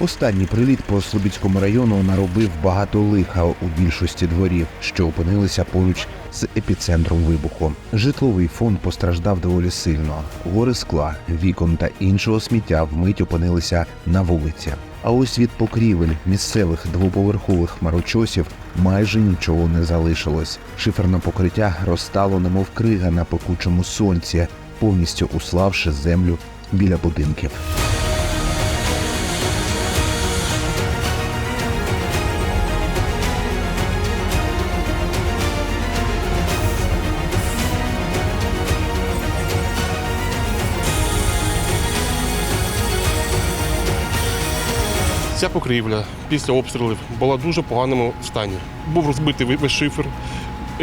Останній приліт по Слобідському району наробив багато лиха у більшості дворів, що опинилися поруч з епіцентром вибуху. Житловий фонд постраждав доволі сильно. Гори скла, вікон та іншого сміття вмить опинилися на вулиці. А ось від покрівель місцевих двоповерхових хмарочосів майже нічого не залишилось. Шиферне покриття розтало, немов крига на пекучому сонці, повністю уславши землю біля будинків. Ця покрівля після обстрілів була в дуже поганому стані. Був розбитий весь шифер,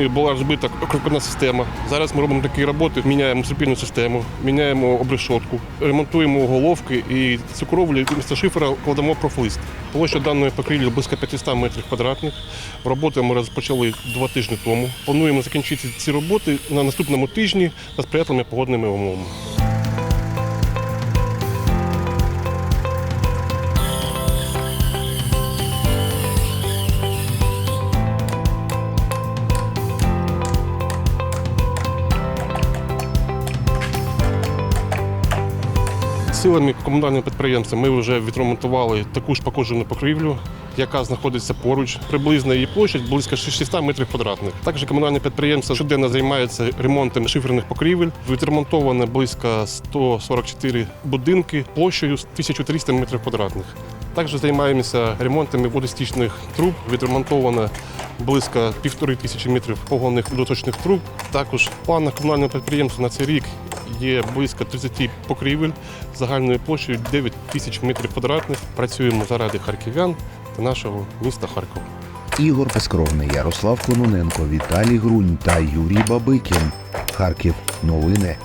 була розбита крокодна система. Зараз ми робимо такі роботи, міняємо супільну систему, міняємо обрешотку, ремонтуємо головки і цю кровлю місто шифера кладемо профлист. Площа даної покрівлі близько 500 метрів квадратних. Роботи ми розпочали два тижні тому. Плануємо закінчити ці роботи на наступному тижні за сприятливими погодними умовами. Силами комунального підприємства ми вже відремонтували таку ж пошкоджену покрівлю, яка знаходиться поруч. Приблизно її площа близько 600 метрів квадратних. Також комунальне підприємство щоденно займається ремонтом шиферних покрівель. Відремонтовано близько 144 будинки площею 1300 метрів квадратних. Також займаємося ремонтами водостічних труб. Відремонтовано близько півтори тисячі метрів погонних водоточних труб. Також в комунального підприємства на цей рік є близько 30 покрівель загальною площею 9 тисяч метрів квадратних. Працюємо заради харків'ян та нашого міста Харкова. Ігор Безкровний, Ярослав Кононенко, Віталій Грунь та Юрій Бабикін. Харків. Новини.